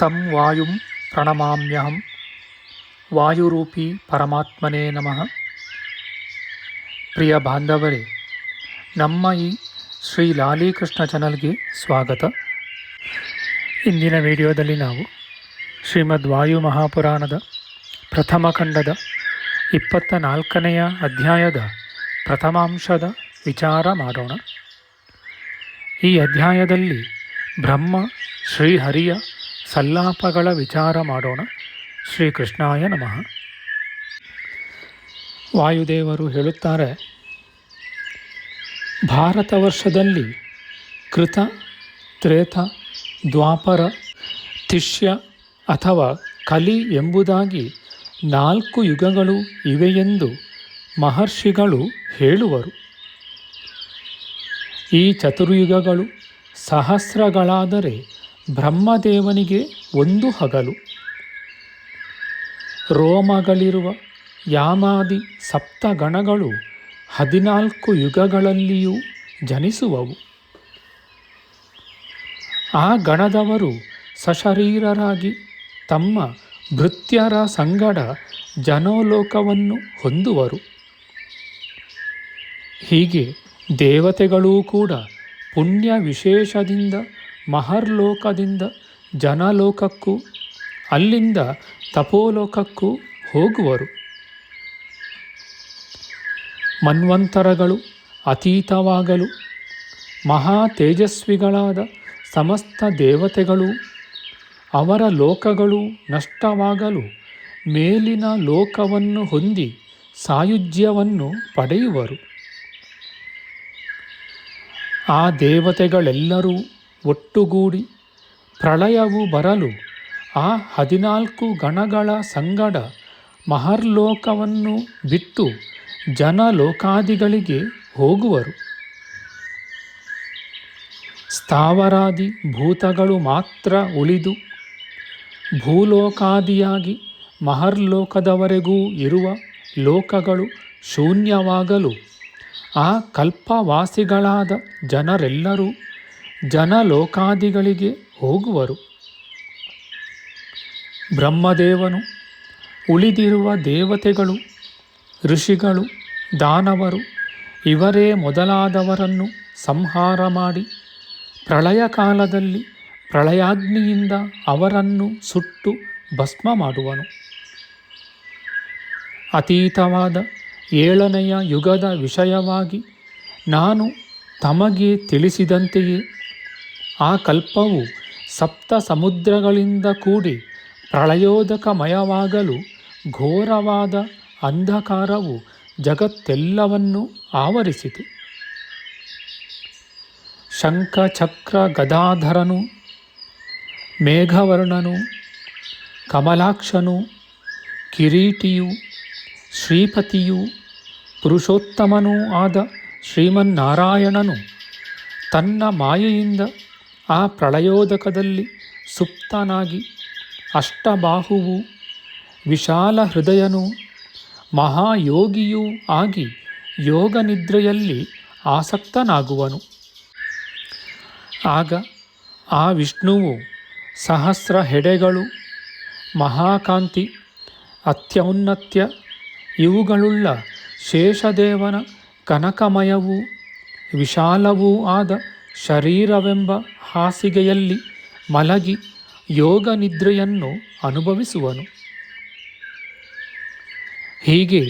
ತಂ ವಾಯುಂ ಪ್ರಣಮಾಮ್ಯಹಂ ವಾಯುರೂಪಿ ಪರಮಾತ್ಮನೇ ನಮಃ ಪ್ರಿಯ ಬಾಂಧವರೇ ನಮ್ಮ ಈ ಶ್ರೀ ಲಾಲಿಕೃಷ್ಣ ಚಾನಲ್ಗೆ ಸ್ವಾಗತ ಇಂದಿನ ವಿಡಿಯೋದಲ್ಲಿ ನಾವು ಶ್ರೀಮದ್ ವಾಯು ಮಹಾಪುರಾಣದ ಪ್ರಥಮ ಖಂಡದ ಇಪ್ಪತ್ತ ನಾಲ್ಕನೆಯ ಅಧ್ಯಾಯದ ಪ್ರಥಮಾಂಶದ ವಿಚಾರ ಮಾಡೋಣ. ಈ ಅಧ್ಯಾಯದಲ್ಲಿ ಬ್ರಹ್ಮ, ಶ್ರೀಹರಿಯ ಸಲ್ಲಾಪಗಳ ವಿಚಾರ ಮಾಡೋಣ. ಶ್ರೀಕೃಷ್ಣಾಯ ನಮಃ. ವಾಯುದೇವರು ಹೇಳುತ್ತಾರೆ, ಭಾರತ ವರ್ಷದಲ್ಲಿ ಕೃತ, ತ್ರೇತ, ದ್ವಾಪರ, ತಿಷ್ಯ ಅಥವಾ ಕಲಿ ಎಂಬುದಾಗಿ ನಾಲ್ಕು ಯುಗಗಳು ಇವೆಯೆಂದು ಮಹರ್ಷಿಗಳು ಹೇಳುವರು. ಈ ಚತುರ್ಯುಗಗಳು ಸಹಸ್ರಗಳಾದರೆ ಬ್ರಹ್ಮದೇವನಿಗೆ ಒಂದು ಹಗಲು. ರೋಮಗಳಿರುವ ಯಾಮಾದಿ ಸಪ್ತಗಣಗಳು ಹದಿನಾಲ್ಕು ಯುಗಗಳಲ್ಲಿಯೂ ಜನಿಸುವವು. ಆ ಗಣದವರು ಸಶರೀರರಾಗಿ ತಮ್ಮ ಭೃತ್ಯರ ಸಂಗಡ ಜನೋಲೋಕವನ್ನು ಹೊಂದುವರು. ಹೀಗೆ ದೇವತೆಗಳೂ ಕೂಡ ಪುಣ್ಯ ವಿಶೇಷದಿಂದ ಮಹರ್ಲೋಕದಿಂದ ಜನಲೋಕಕ್ಕೂ, ಅಲ್ಲಿಂದ ತಪೋಲೋಕಕ್ಕೂ ಹೋಗುವರು. ಮನ್ವಂತರಗಳು, ಅತೀತವಾಗಲು ಮಹಾ ತೇಜಸ್ವಿಗಳಾದ ಸಮಸ್ತ ದೇವತೆಗಳು, ಅವರ ಲೋಕಗಳು ನಷ್ಟವಾಗಲು ಮೇಲಿನ ಲೋಕವನ್ನು ಹೊಂದಿ ಸಾಯುಜ್ಯವನ್ನು ಪಡೆಯುವರು. ಆ ದೇವತೆಗಳೆಲ್ಲರೂ ಒಟ್ಟುಗೂಡಿ ಪ್ರಳಯವು ಬರಲು ಆ ಹದಿನಾಲ್ಕು ಗಣಗಳ ಸಂಗಡ ಮಹರ್ಲೋಕವನ್ನು ಬಿಟ್ಟು ಜನಲೋಕಾದಿಗಳಿಗೆ ಹೋಗುವರು. ಸ್ಥಾವರಾದಿ ಭೂತಗಳು ಮಾತ್ರ ಉಳಿದು ಭೂಲೋಕಾದಿಯಾಗಿ ಮಹರ್ಲೋಕದವರೆಗೂ ಇರುವ ಲೋಕಗಳು ಶೂನ್ಯವಾಗಲು ಆ ಕಲ್ಪವಾಸಿಗಳಾದ ಜನರೆಲ್ಲರೂ ಜನಲೋಕಾದಿಗಳಿಗೆ ಹೋಗುವರು. ಬ್ರಹ್ಮದೇವನು ಉಳಿದಿರುವ ದೇವತೆಗಳು, ಋಷಿಗಳು, ದಾನವರು, ಇವರೇ ಮೊದಲಾದವರನ್ನು ಸಂಹಾರ ಮಾಡಿ ಪ್ರಳಯ ಕಾಲದಲ್ಲಿ ಪ್ರಳಯಾಗ್ನಿಯಿಂದ ಅವರನ್ನು ಸುಟ್ಟು ಭಸ್ಮ ಮಾಡುವನು. ಅತೀತವಾದ ಏಳನೆಯ ಯುಗದ ವಿಷಯವಾಗಿ ನಾನು ತಮಗೆ ತಿಳಿಸಿದಂತೆಯೇ ಆ ಕಲ್ಪವು ಸಪ್ತ ಸಮುದ್ರಗಳಿಂದ ಕೂಡಿ ಪ್ರಳಯೋದಕಮಯವಾಗಲು ಘೋರವಾದ ಅಂಧಕಾರವು ಜಗತ್ತೆಲ್ಲವನ್ನೂ ಆವರಿಸಿತು. ಶಂಖ ಚಕ್ರ ಗದಾಧರನು ಮೇಘವರ್ಣನು, ಕಮಲಾಕ್ಷನು, ಕಿರೀಟಿಯು, ಶ್ರೀಪತಿಯು, ಪುರುಷೋತ್ತಮನೂ ಆದ ಶ್ರೀಮನ್ನಾರಾಯಣನು ತನ್ನ ಮಾಯೆಯಿಂದ ಆ ಪ್ರಳಯೋದಕದಲ್ಲಿ ಸುಪ್ತನಾಗಿ ಅಷ್ಟಬಾಹುವು ವಿಶಾಲ ಹೃದಯನು ಮಹಾಯೋಗಿಯೂ ಆಗಿ ಯೋಗ ನಿದ್ರೆಯಲ್ಲಿ ಆಸಕ್ತನಾಗುವನು. ಆಗ ಆ ವಿಷ್ಣುವು ಸಹಸ್ರ ಹೆಡೆಗಳು, ಮಹಾಕಾಂತಿ, ಅತ್ಯೌನ್ನತ್ಯ, ಇವುಗಳುಳ್ಳ ಶೇಷದೇವನ ಕನಕಮಯವೂ ವಿಶಾಲವೂ ಆದ ಶರೀರವೆಂಬ ಹಾಸಿಗೆಯಲ್ಲಿ ಮಲಗಿ ಯೋಗ ನಿದ್ರೆಯನ್ನು ಅನುಭವಿಸುವನು. ಹೀಗೆ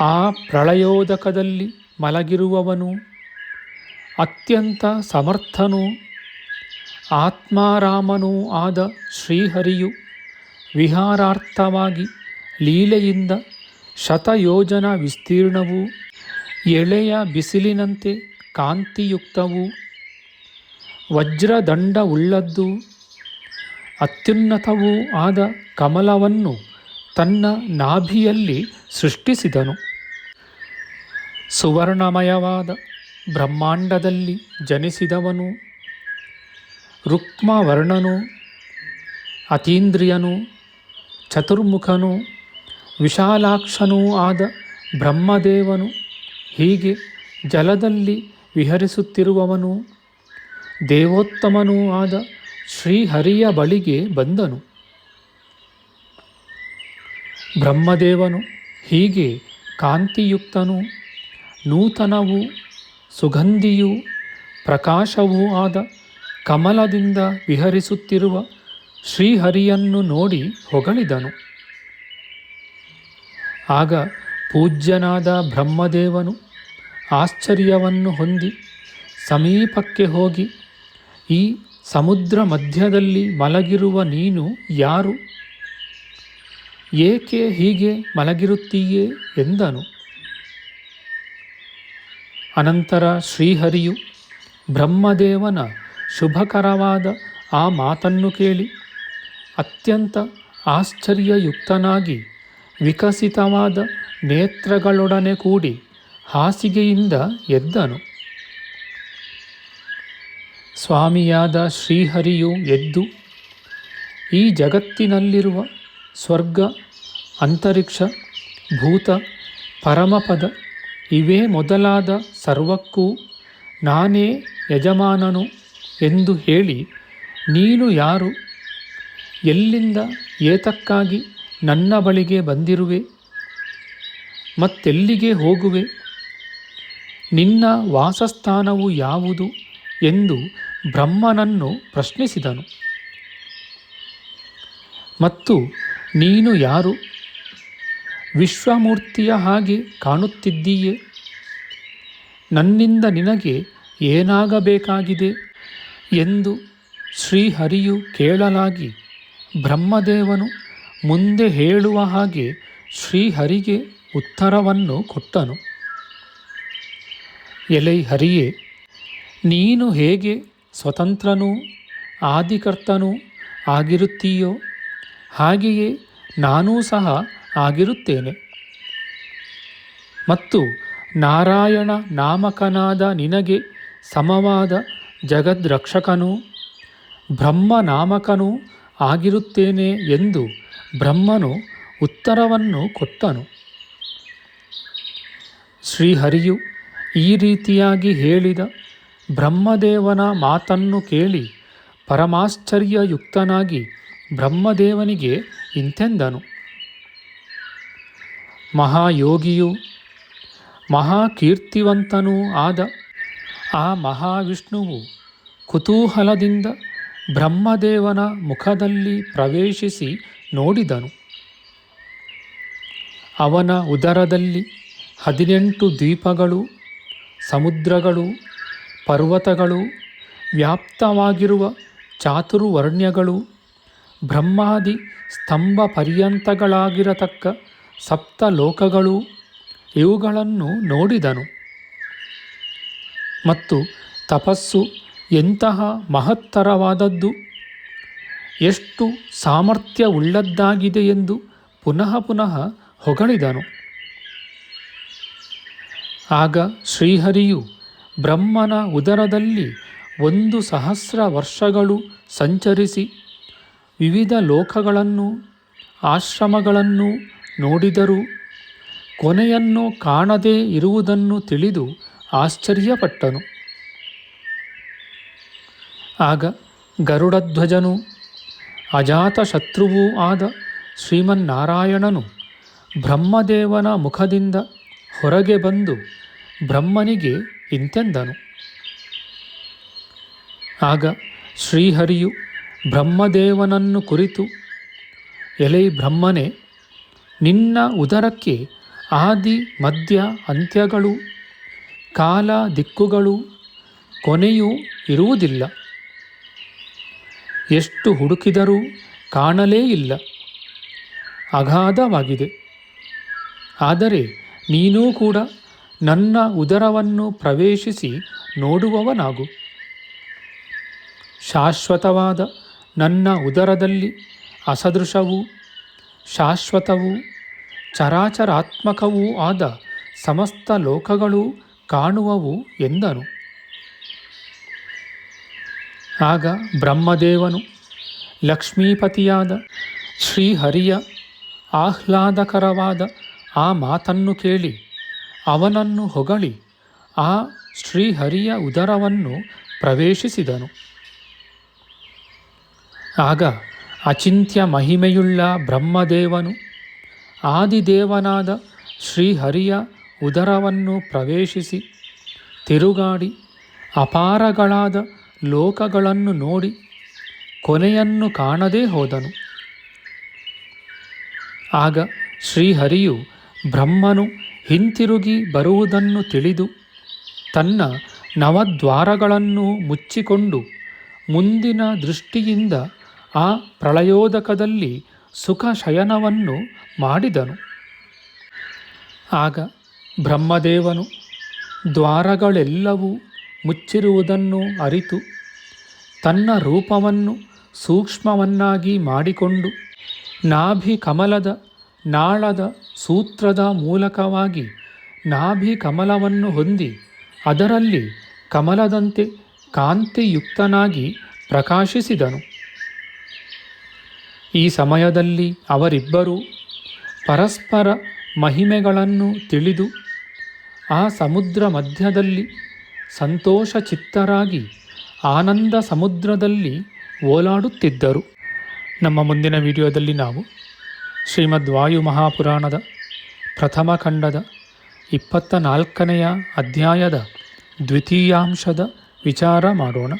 ಆ ಪ್ರಳಯೋದಕದಲ್ಲಿ ಮಲಗಿರುವವನು ಅತ್ಯಂತ ಸಮರ್ಥನೂ ಆತ್ಮಾರಾಮನೂ ಆದ ಶ್ರೀಹರಿಯು ವಿಹಾರಾರ್ಥವಾಗಿ ಲೀಲೆಯಿಂದ ಶತಯೋಜನ ವಿಸ್ತೀರ್ಣವೂ ಎಳೆಯ ಬಿಸಿಲಿನಂತೆ ಕಾಂತಿಯುಕ್ತವೂ ವಜ್ರದಂಡವುಳ್ಳದ್ದು ಅತ್ಯುನ್ನತವೂ ಆದ ಕಮಲವನ್ನು ತನ್ನ ನಾಭಿಯಲ್ಲಿ ಸೃಷ್ಟಿಸಿದನು. ಸುವರ್ಣಮಯವಾದ ಬ್ರಹ್ಮಾಂಡದಲ್ಲಿ ಜನಿಸಿದವನು, ರುಕ್ಮವರ್ಣನು, ಅತೀಂದ್ರಿಯನು, ಚತುರ್ಮುಖನು, ವಿಶಾಲಾಕ್ಷನೂ ಆದ ಬ್ರಹ್ಮದೇವನು ಹೀಗೆ ಜಲದಲ್ಲಿ ವಿಹರಿಸುತ್ತಿರುವವನು ದೇವೋತ್ತಮನೂ ಆದ ಶ್ರೀಹರಿಯ ಬಳಿಗೆ ಬಂದನು. ಬ್ರಹ್ಮದೇವನು ಹೀಗೆ ಕಾಂತಿಯುಕ್ತನು, ನೂತನವೂ ಸುಗಂಧಿಯೂ ಪ್ರಕಾಶವೂ ಆದ ಕಮಲದಿಂದ ವಿಹರಿಸುತ್ತಿರುವ ಶ್ರೀಹರಿಯನ್ನು ನೋಡಿ ಹೊಗಳಿದನು. ಆಗ ಪೂಜ್ಯನಾದ ಬ್ರಹ್ಮದೇವನು ಆಶ್ಚರ್ಯವನ್ನು ಹೊಂದಿ ಸಮೀಪಕ್ಕೆ ಹೋಗಿ ಈ ಸಮುದ್ರ ಮಧ್ಯದಲ್ಲಿ ಮಲಗಿರುವ ನೀನು ಯಾರು? ಏಕೆ ಹೀಗೆ ಮಲಗಿರುತ್ತೀಯೇ ಎಂದನು. ಅನಂತರ ಶ್ರೀಹರಿಯು, ಬ್ರಹ್ಮದೇವನ ಶುಭಕರವಾದ ಆ ಮಾತನ್ನು ಕೇಳಿ, ಅತ್ಯಂತ ಆಶ್ಚರ್ಯಯುಕ್ತನಾಗಿ ವಿಕಸಿತವಾದ ನೇತ್ರಗಳೊಡನೆ ಕೂಡಿ ಹಾಸಿಗೆಯಿಂದ ಎದ್ದನು. ಸ್ವಾಮಿಯಾದ ಶ್ರೀಹರಿಯು ಎದ್ದು ಈ ಜಗತ್ತಿನಲ್ಲಿರುವ ಸ್ವರ್ಗ, ಅಂತರಿಕ್ಷ, ಭೂತ, ಪರಮಪದ ಇವೇ ಮೊದಲಾದ ಸರ್ವಕ್ಕೂ ನಾನೇ ಯಜಮಾನನು ಎಂದು ಹೇಳಿ ನೀನು ಯಾರು? ಎಲ್ಲಿಂದ ಏತಕ್ಕಾಗಿ ನನ್ನ ಬಳಿಗೆ ಬಂದಿರುವೆ? ಮತ್ತೆಲ್ಲಿಗೆ ಹೋಗುವೆ? ನಿನ್ನ ವಾಸಸ್ಥಾನವು ಯಾವುದು ಎಂದು ಬ್ರಹ್ಮನನ್ನು ಪ್ರಶ್ನಿಸಿದನು. ಮತ್ತು ನೀನು ಯಾರು? ವಿಶ್ವಮೂರ್ತಿಯ ಹಾಗೆ ಕಾಣುತ್ತಿದ್ದೀಯೇ? ನನ್ನಿಂದ ನಿನಗೆ ಏನಾಗಬೇಕಾಗಿದೆ ಎಂದು ಶ್ರೀಹರಿಯು ಕೇಳಲಾಗಿ ಬ್ರಹ್ಮದೇವನು ಮುಂದೆ ಹೇಳುವ ಹಾಗೆ ಶ್ರೀಹರಿಗೆ ಉತ್ತರವನ್ನು ಕೊಟ್ಟನು. ಎಲೈ ಹರಿಯೇ, ನೀನು ಹೇಗೆ ಸ್ವತಂತ್ರನೂ ಆದಿಕರ್ತನೂ ಆಗಿರುತ್ತೀಯೋ? ಹಾಗೆಯೇ ನಾನೂ ಸಹ ಆಗಿರುತ್ತೇನೆ. ಮತ್ತು ನಾರಾಯಣ ನಾಮಕನಾದ ನಿನಗೆ ಸಮವಾದ ಜಗದ್ರಕ್ಷಕನೂ ಬ್ರಹ್ಮನಾಮಕನೂ ಆಗಿರುತ್ತೇನೆ ಎಂದು ಬ್ರಹ್ಮನು ಉತ್ತರವನ್ನು ಕೊಟ್ಟನು. ಶ್ರೀಹರಿಯು ಈ ರೀತಿಯಾಗಿ ಹೇಳಿದ ಬ್ರಹ್ಮದೇವನ ಮಾತನ್ನು ಕೇಳಿ ಪರಮಾಶ್ಚರ್ಯಯುಕ್ತನಾಗಿ ಬ್ರಹ್ಮದೇವನಿಗೆ ಇಂತೆಂದನು. ಮಹಾಯೋಗಿಯು, ಮಹಾಕೀರ್ತಿವಂತನೂ ಆದ ಆ ಮಹಾವಿಷ್ಣುವು ಕುತೂಹಲದಿಂದ ಬ್ರಹ್ಮದೇವನ ಮುಖದಲ್ಲಿ ಪ್ರವೇಶಿಸಿ ನೋಡಿದನು. ಅವನ ಉದರದಲ್ಲಿ ಹದಿನೆಂಟು ದ್ವೀಪಗಳು, ಸಮುದ್ರಗಳು ಪರ್ವತಗಳು, ವ್ಯಾಪ್ತವಾಗಿರುವ ಚಾತುರ್ವರ್ಣ್ಯಗಳು, ಬ್ರಹ್ಮಾದಿ ಸ್ತಂಭ ಪರ್ಯಂತಗಳಾಗಿರತಕ್ಕ ಸಪ್ತ ಲೋಕಗಳು ಇವುಗಳನ್ನು ನೋಡಿದನು. ಮತ್ತು ತಪಸ್ಸು ಎಂತಹ ಮಹತ್ತರವಾದದ್ದು? ಎಷ್ಟು ಸಾಮರ್ಥ್ಯವುಳ್ಳದ್ದಾಗಿದೆ ಎಂದು ಪುನಃ ಪುನಃ ಹೊಗಳಿದನು. ಆಗ ಶ್ರೀಹರಿಯು ಬ್ರಹ್ಮನ ಉದರದಲ್ಲಿ ಒಂದು ಸಹಸ್ರ ವರ್ಷಗಳು ಸಂಚರಿಸಿ ವಿವಿಧ ಲೋಕಗಳನ್ನು, ಆಶ್ರಮಗಳನ್ನು ನೋಡಿದರೂ ಕೊನೆಯನ್ನು ಕಾಣದೇ ಇರುವುದನ್ನು ತಿಳಿದು ಆಶ್ಚರ್ಯಪಟ್ಟನು. ಆಗ ಗರುಡಧ್ವಜನು ಅಜಾತಶತ್ರುವೂ ಆದ ಶ್ರೀಮನ್ನಾರಾಯಣನು ಬ್ರಹ್ಮದೇವನ ಮುಖದಿಂದ ಹೊರಗೆ ಬಂದು ಬ್ರಹ್ಮನಿಗೆ ಇಂತೆಂದನು. ಆಗ ಶ್ರೀಹರಿಯು ಬ್ರಹ್ಮದೇವನನ್ನು ಕುರಿತು, ಎಲೈ ಬ್ರಹ್ಮನೇ, ನಿನ್ನ ಉದರಕ್ಕೆ ಆದಿ ಮಧ್ಯ ಅಂತ್ಯಗಳು, ಕಾಲ ದಿಕ್ಕುಗಳು ಕೊನೆಯೂ ಇರುವುದಿಲ್ಲ. ಎಷ್ಟು ಹುಡುಕಿದರೂ ಕಾಣಲೇ ಇಲ್ಲ. ಅಗಾಧವಾಗಿದೆ. ಆದರೆ ನೀನೂ ಕೂಡ ನನ್ನ ಉದರವನ್ನು ಪ್ರವೇಶಿಸಿ ನೋಡುವವನಾಗು. ಶಾಶ್ವತವಾದ ನನ್ನ ಉದರದಲ್ಲಿ ಅಸದೃಶವೂ, ಶಾಶ್ವತವೂ, ಚರಾಚರಾತ್ಮಕವೂ ಆದ ಸಮಸ್ತ ಲೋಕಗಳು ಕಾಣುವವು ಎಂದನು. ಆಗ ಬ್ರಹ್ಮದೇವನು, ಲಕ್ಷ್ಮೀಪತಿಯಾದ ಶ್ರೀಹರಿಯ ಆಹ್ಲಾದಕರವಾದ ಆ ಮಾತನ್ನು ಕೇಳಿ ಅವನನ್ನು ಹೊಗಳಿ ಆ ಶ್ರೀಹರಿಯ ಉದರವನ್ನು ಪ್ರವೇಶಿಸಿದನು. ಆಗ ಅಚಿಂತ್ಯ ಮಹಿಮೆಯುಳ್ಳ ಬ್ರಹ್ಮದೇವನು ಆದಿದೇವನಾದ ಶ್ರೀಹರಿಯ ಉದರವನ್ನು ಪ್ರವೇಶಿಸಿ ತಿರುಗಾಡಿ ಅಪಾರಗಳಾದ ಲೋಕಗಳನ್ನು ನೋಡಿ ಕೊನೆಯನ್ನು ಕಾಣದೇ ಹೋದನು. ಆಗ ಶ್ರೀಹರಿಯು ಬ್ರಹ್ಮನು ಹಿಂತಿರುಗಿ ಬರುವುದನ್ನು ತಿಳಿದು ತನ್ನ ನವದ್ವಾರಗಳನ್ನು ಮುಚ್ಚಿಕೊಂಡು ಮುಂದಿನ ದೃಷ್ಟಿಯಿಂದ ಆ ಪ್ರಳಯೋದಕದಲ್ಲಿ ಸುಖ ಶಯನವನ್ನು ಮಾಡಿದನು. ಆಗ ಬ್ರಹ್ಮದೇವನು ದ್ವಾರಗಳೆಲ್ಲವೂ ಮುಚ್ಚಿರುವುದನ್ನು ಅರಿತು ತನ್ನ ರೂಪವನ್ನು ಸೂಕ್ಷ್ಮವನ್ನಾಗಿ ಮಾಡಿಕೊಂಡು ನಾಭಿ ಕಮಲದ ನಾಳದ ಸೂತ್ರದ ಮೂಲಕವಾಗಿ ನಾಭಿ ಕಮಲವನ್ನು ಹೊಂದಿ ಅದರಲ್ಲಿ ಕಮಲದಂತೆ ಕಾಂತಿಯುಕ್ತನಾಗಿ ಪ್ರಕಾಶಿಸಿದನು. ಈ ಸಮಯದಲ್ಲಿ ಅವರಿಬ್ಬರು ಪರಸ್ಪರ ಮಹಿಮೆಗಳನ್ನು ತಿಳಿದು ಆ ಸಮುದ್ರ ಮಧ್ಯದಲ್ಲಿ ಸಂತೋಷ ಚಿತ್ತರಾಗಿ ಆನಂದ ಸಮುದ್ರದಲ್ಲಿ ಓಲಾಡುತ್ತಿದ್ದರು. ನಮ್ಮ ಮುಂದಿನ ವಿಡಿಯೋದಲ್ಲಿ ನಾವು ಶ್ರೀಮದ್ ವಾಯು ಮಹಾಪುರಾಣದ ಪ್ರಥಮ ಖಂಡದ ಇಪ್ಪತ್ತ ನಾಲ್ಕನೆಯ ಅಧ್ಯಾಯದ ದ್ವಿತೀಯಾಂಶದ ವಿಚಾರ ಮಾಡೋಣ.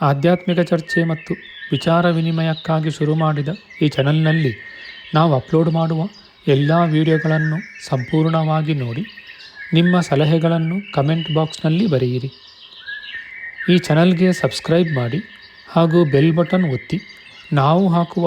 ಆಧ್ಯಾತ್ಮಿಕ ಚರ್ಚೆ ಮತ್ತು ವಿಚಾರ ವಿನಿಮಯಕ್ಕಾಗಿ ಶುರು ಮಾಡಿದ ಈ ಚಾನಲ್ನಲ್ಲಿ ನಾವು ಅಪ್ಲೋಡ್ ಮಾಡುವ ಎಲ್ಲ ವಿಡಿಯೋಗಳನ್ನು ಸಂಪೂರ್ಣವಾಗಿ ನೋಡಿ, ನಿಮ್ಮ ಸಲಹೆಗಳನ್ನು ಕಮೆಂಟ್ ಬಾಕ್ಸ್ನಲ್ಲಿ ಬರೆಯಿರಿ. ಈ ಚಾನಲ್ಗೆ ಸಬ್ಸ್ಕ್ರೈಬ್ ಮಾಡಿ ಹಾಗೂ ಬೆಲ್ ಬಟನ್ ಒತ್ತಿ ನಾವು ಹಾಕುವ